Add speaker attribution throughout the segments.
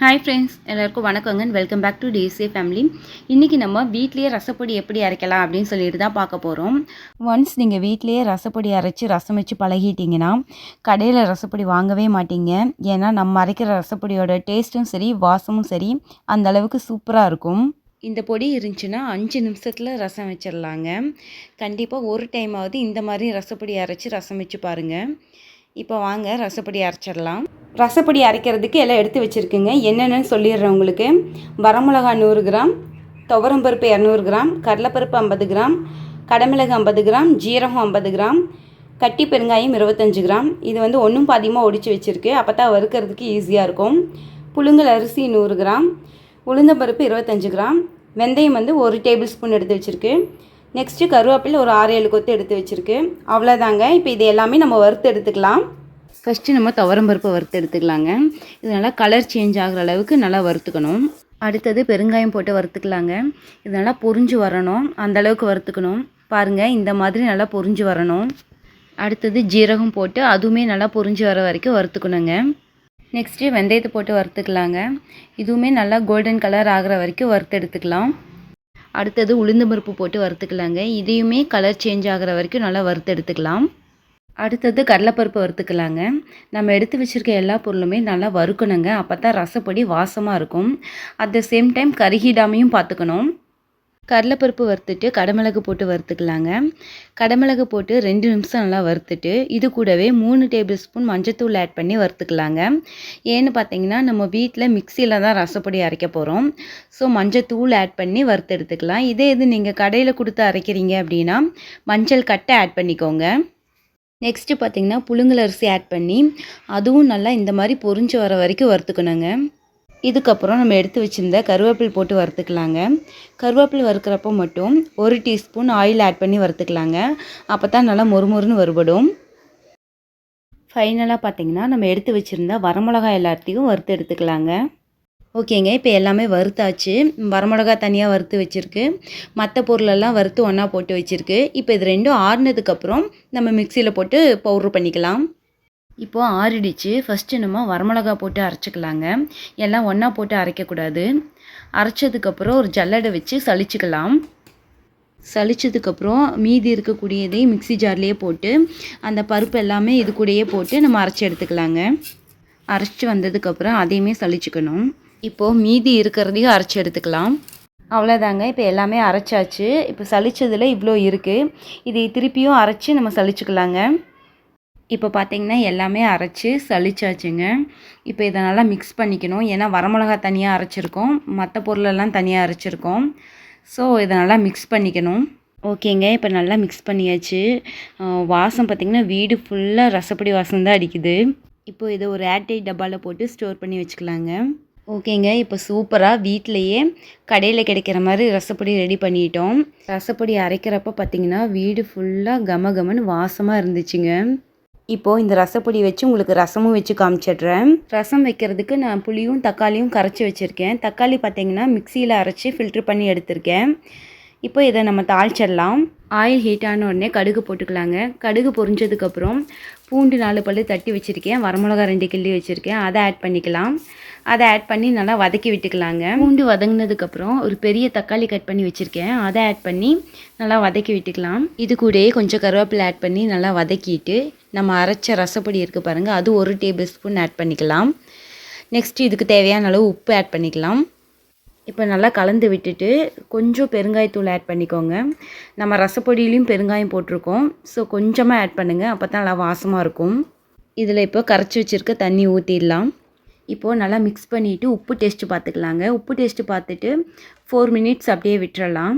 Speaker 1: Hi friends எல்லாருக்கும் வணக்கங்க. Welcome back to DSA family இன்றைக்கி நம்ம வீட்லேயே ரசப்பொடி எப்படி அரைக்கலாம் அப்படின்னு சொல்லிட்டு தான் பார்க்க போகிறோம் ஒன்ஸ் நீங்கள் வீட்லேயே ரசப்பொடி அரைச்சி ரசம் வச்சு பழகிட்டீங்கன்னா கடையில் ரசப்பொடி வாங்கவே மாட்டீங்க. ஏன்னா நம்ம அரைக்கிற ரசப்பொடியோட டேஸ்ட்டும் சரி வாசமும் சரி அந்த அளவுக்கு சூப்பராக இருக்கும். இந்த பொடி இருந்துச்சுன்னா அஞ்சு நிமிஷத்தில் ரசம் வச்சிடலாங்க கண்டிப்பாக ஒரு டைமாவது இந்த மாதிரி ரசப்பொடி அரைச்சி ரசம் வச்சு பாருங்கள் இப்போ வாங்க ரசப்பொடி அரைச்சிடலாம் ரசப்பொடி அரைக்கிறதுக்கு எல்லாம் எடுத்து வச்சுருக்குங்க. என்னென்னு சொல்லிடுறேன் உங்களுக்கு. வரமிளகா நூறு கிராம் துவரம்பருப்பு இரநூறு கிராம் கடலைப்பருப்பு ஐம்பது கிராம் கடமிளகு ஐம்பது கிராம் ஜீரகம் ஐம்பது கிராம் கட்டி பெருங்காயம் இருபத்தஞ்சு கிராம். இது வந்து ஒன்றும் பாதியமாக ஒடிச்சு வச்சுருக்கு. அப்போ தான் வறுக்கிறதுக்கு ஈஸியாக இருக்கும். புழுங்கல் அரிசி நூறு கிராம் உளுந்தம்பருப்பு இருபத்தஞ்சு கிராம் வெந்தயம் வந்து ஒரு டேபிள் ஸ்பூன் எடுத்து வச்சுருக்கு. நெக்ஸ்ட்டு கருவேப்பிலை ஒரு ஆறு ஏழு கொத்து எடுத்து வச்சுருக்கு. அவ்வளோதாங்க இப்போ இது எல்லாமே நம்ம வறுத்து எடுத்துக்கலாம். ஃபஸ்ட்டு நம்ம துவரம்பருப்பை வறுத்து எடுத்துக்கலாங்க இது நல்லா கலர் சேஞ்ச் ஆகிற அளவுக்கு நல்லா வறுத்துக்கணும். அடுத்தது பெருங்காயம் போட்டு வறுத்துக்கலாங்க. இது நல்லா பொரிஞ்சு வரணும். அந்த அளவுக்கு வறுத்துக்கணும். பாருங்கள் இந்த மாதிரி நல்லா பொரிஞ்சு வரணும். அடுத்தது ஜீரகம் போட்டு அதுவுமே நல்லா பொரிஞ்சு வர வரைக்கும் வறுத்துக்கணுங்க. நெக்ஸ்ட்டு வெந்தயத்தை போட்டு வறுத்துக்கலாங்க. இதுவுமே நல்லா கோல்டன் கலர் ஆகிற வரைக்கும் வறுத்து எடுத்துக்கலாம் அடுத்தது உளுந்து பருப்பு போட்டு வறுத்துக்கலாங்க. இதையுமே கலர் சேஞ்ச் ஆகிற வரைக்கும் நல்லா வறுத்து எடுத்துக்கலாம் அடுத்தது கடலைப்பருப்பு வறுத்துக்கலாங்க. நம்ம எடுத்து வச்சுருக்க எல்லா பொருளுமே நல்லா வறுக்கணுங்க. அப்போ தான் ரசப்பொடி வாசமாக இருக்கும். அட் த சேம் டைம் கருகிடாமையும் பார்த்துக்கணும் கடலைப்பருப்பு வறுத்துட்டு கடமிளகு போட்டு வறுத்துக்கலாங்க. கடமிளகு போட்டு ரெண்டு நிமிஷம் நல்லா வறுத்துட்டு இது கூடவே மூணு டேபிள் ஸ்பூன் மஞ்சத்தூள் ஆட் பண்ணி வறுத்துக்கலாங்க. ஏன்னு பார்த்தீங்கன்னா நம்ம வீட்டில் மிக்சியில் தான் ரசப்பொடி அரைக்க போகிறோம் ஸோ மஞ்சத்தூள் ஆட் பண்ணி வறுத்து எடுத்துக்கலாம். இதே இது நீங்கள் கடையில் கொடுத்து அரைக்கிறீங்க அப்படின்னா மஞ்சள் கட்டை ஆட் பண்ணிக்கோங்க. நெக்ஸ்ட்டு பார்த்திங்கன்னா புழுங்கல் அரிசி ஆட் பண்ணி அதுவும் நல்லா இந்த மாதிரி பொரிஞ்சு வர வரைக்கும் வறுத்துக்கணுங்க. இதுக்கப்புறம் நம்ம எடுத்து வச்சுருந்த கருவேப்பில் போட்டு வறுத்துக்கலாங்க. கருவேப்பில் வறுக்கிறப்போ மட்டும் ஒரு டீஸ்பூன் ஆயில் ஆட் பண்ணி வறுத்துக்கலாங்க. அப்போ தான் நல்லா மொறுமொறுன்னு வருபடும் ஃபைனலாக பார்த்திங்கன்னா நம்ம எடுத்து வச்சுருந்த வரமிளகாய் எல்லாத்தையும் வறுத்து எடுத்துக்கலாங்க. ஓகேங்க இப்போ எல்லாமே வறுத்தாச்சு. வரமிளகா தனியாக வறுத்து வச்சுருக்கு. மற்ற பொருளெல்லாம் வறுத்து ஒன்றா போட்டு வச்சுருக்கு. இப்போ இது ரெண்டும் ஆறுனதுக்கப்புறம் நம்ம மிக்சியில் போட்டு பவுட்ரு பண்ணிக்கலாம். இப்போது ஆறிடுச்சு. ஃபஸ்ட்டு நம்ம வரமிளகா போட்டு அரைச்சிக்கலாங்க. எல்லாம் ஒன்றா போட்டு அரைக்கக்கூடாது. அரைச்சதுக்கப்புறம் ஒரு ஜல்லடை வச்சு சளிச்சிக்கலாம். சளிச்சதுக்கப்புறம் மீதி இருக்கக்கூடியதை மிக்சி ஜார்லேயே போட்டு அந்த பருப்பு எல்லாமே இது கூடயே போட்டு நம்ம அரைச்சி எடுத்துக்கலாங்க. அரைச்சி வந்ததுக்கப்புறம் அதையுமே சளிச்சிக்கணும். இப்போது மீதி இருக்கிறதையும் அரைச்சி எடுத்துக்கலாம். அவ்வளோதாங்க இப்போ எல்லாமே அரைச்சாச்சு. இப்போ சளிச்சதில் இவ்வளோ இருக்குது இதை திருப்பியும் அரைச்சி நம்ம சளிச்சுக்கலாங்க. இப்போ பார்த்திங்கன்னா எல்லாமே அரைச்சி சளிச்சாச்சுங்க. இப்போ இதை நல்லா மிக்ஸ் பண்ணிக்கணும். ஏன்னா வரமிளகா தனியாக அரைச்சிருக்கோம். மற்ற பொருளெல்லாம் தனியாக அரைச்சிருக்கோம். ஸோ இதை நல்லா மிக்ஸ் பண்ணிக்கணும். ஓகேங்க. இப்போ நல்லா மிக்ஸ் பண்ணியாச்சு. வாசம் பார்த்திங்கன்னா வீடு ஃபுல்லாக ரசப்பொடி வாசம் தான் அடிக்குது. இப்போ இதை ஒரு ஏர்டைட் டப்பாவில் போட்டு ஸ்டோர் பண்ணி வச்சுக்கலாங்க. ஓகேங்க. இப்போ சூப்பராக வீட்டிலையே கடையில் கிடைக்கிற மாதிரி ரசப்பொடி ரெடி பண்ணிட்டோம். ரசப்பொடி அரைக்கிறப்ப பார்த்திங்கன்னா வீடு ஃபுல்லாக கம கமன்னு வாசமாக இருந்துச்சுங்க. இப்போது இந்த ரசப்பொடி வச்சு உங்களுக்கு ரசமும் வச்சு காமிச்சிடுறேன். ரசம் வைக்கிறதுக்கு நான் புளியும் தக்காளியும் கரைச்சி வச்சுருக்கேன். தக்காளி பார்த்திங்கன்னா மிக்சியில் அரைச்சி ஃபில்ட்ரு பண்ணி எடுத்திருக்கேன். இப்போ இதை நம்ம தாளிச்சிடலாம். ஆயில் ஹீட் ஆன உடனே கடுகு போட்டுக்கலாங்க. கடுகு பொரிஞ்சதுக்கப்புறம் பூண்டு நாலு பல்லு தட்டி வச்சுருக்கேன். வரமிளகா ரெண்டு கிள்ளி வச்சுருக்கேன். அதை ஆட் பண்ணிக்கலாம். அதை ஆட் பண்ணி நல்லா வதக்கி விட்டுக்கலாங்க. பூண்டு வதங்கினதுக்கப்புறம் ஒரு பெரிய தக்காளி கட் பண்ணி வச்சுருக்கேன். அதை ஆட் பண்ணி நல்லா வதக்கி விட்டுக்கலாம். இது கூடயே கொஞ்சம் கருவேப்பிலை ஆட் பண்ணி நல்லா வதக்கிட்டு நம்ம அரைச்ச ரசப்பொடி இருக்குது பாருங்கள் அது ஒரு டேபிள் ஸ்பூன் ஆட் பண்ணிக்கலாம். நெக்ஸ்ட் இதுக்கு தேவையான அளவு உப்பு ஆட் பண்ணிக்கலாம். இப்போ நல்லா கலந்து விட்டுட்டு கொஞ்சம் பெருங்காயத்தூள் ஆட் பண்ணிக்கோங்க. நம்ம ரசப்பொடியிலையும் பெருங்காயம் போட்டிருக்கோம். ஸோ கொஞ்சமாக ஆட் பண்ணுங்கள் அப்போ தான் நல்லா வாசமாக இருக்கும். இதில் இப்போ கரைச்சி வச்சுருக்க தண்ணி ஊற்றிடலாம் இப்போது நல்லா மிக்ஸ் பண்ணிவிட்டு உப்பு டேஸ்ட்டு பார்த்துக்கலாங்க உப்பு டேஸ்ட்டு பார்த்துட்டு ஃபோர் மினிட்ஸ் அப்படியே விட்டுறலாம்.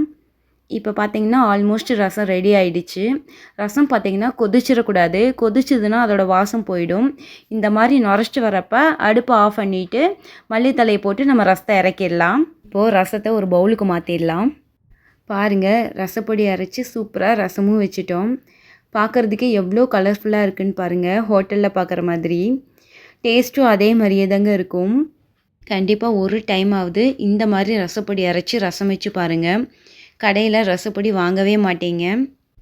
Speaker 1: இப்போ பார்த்தீங்கன்னா ஆல்மோஸ்ட் ரசம் ரெடி ஆகிடுச்சு ரசம் பார்த்தீங்கன்னா கொதிச்சிடக்கூடாது. கொதிச்சதுன்னா அதோடய வாசம் போயிடும். இந்த மாதிரி நுரைச்சிட்டு வரப்போ அடுப்பை ஆஃப் பண்ணிவிட்டு மல்லித்தலையை போட்டு நம்ம ரசத்தை இறக்கிடலாம். இப்போது ரசத்தை ஒரு பவுலுக்கு மாற்றிடலாம் பாருங்கள் ரசப்பொடி அரைச்சி சூப்பராக ரசமும் வச்சுட்டோம். பார்க்குறதுக்கு எவ்வளோ கலர்ஃபுல்லாக இருக்குன்னு பாருங்கள் ஹோட்டலில் பார்க்குற மாதிரி. டேஸ்ட்டும் அதே மாதிரியே தாங்க இருக்கும். கண்டிப்பாக ஒரு டைம் ஆகுது இந்த மாதிரி ரசப்பொடி அரைச்சி ரசம் வச்சு பாருங்கள் கடையில் ரசப்பொடி வாங்கவே மாட்டீங்க.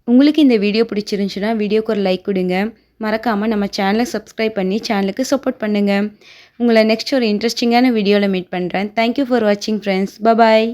Speaker 1: உங்களுக்கு இந்த வீடியோ பிடிச்சிருந்துச்சுன்னா வீடியோக்கு ஒரு லைக் கொடுங்க. மறக்காமல் நம்ம சேனலை சப்ஸ்கிரைப் பண்ணி சேனலுக்கு சப்போர்ட் பண்ணுங்கள் உங்களை நெக்ஸ்ட் ஒரு இன்ட்ரெஸ்டிங்கான வீடியோவில் மீட் பண்ணுறேன் தேங்க்யூ ஃபார் வாட்சிங் ஃப்ரெண்ட்ஸ் பபாய்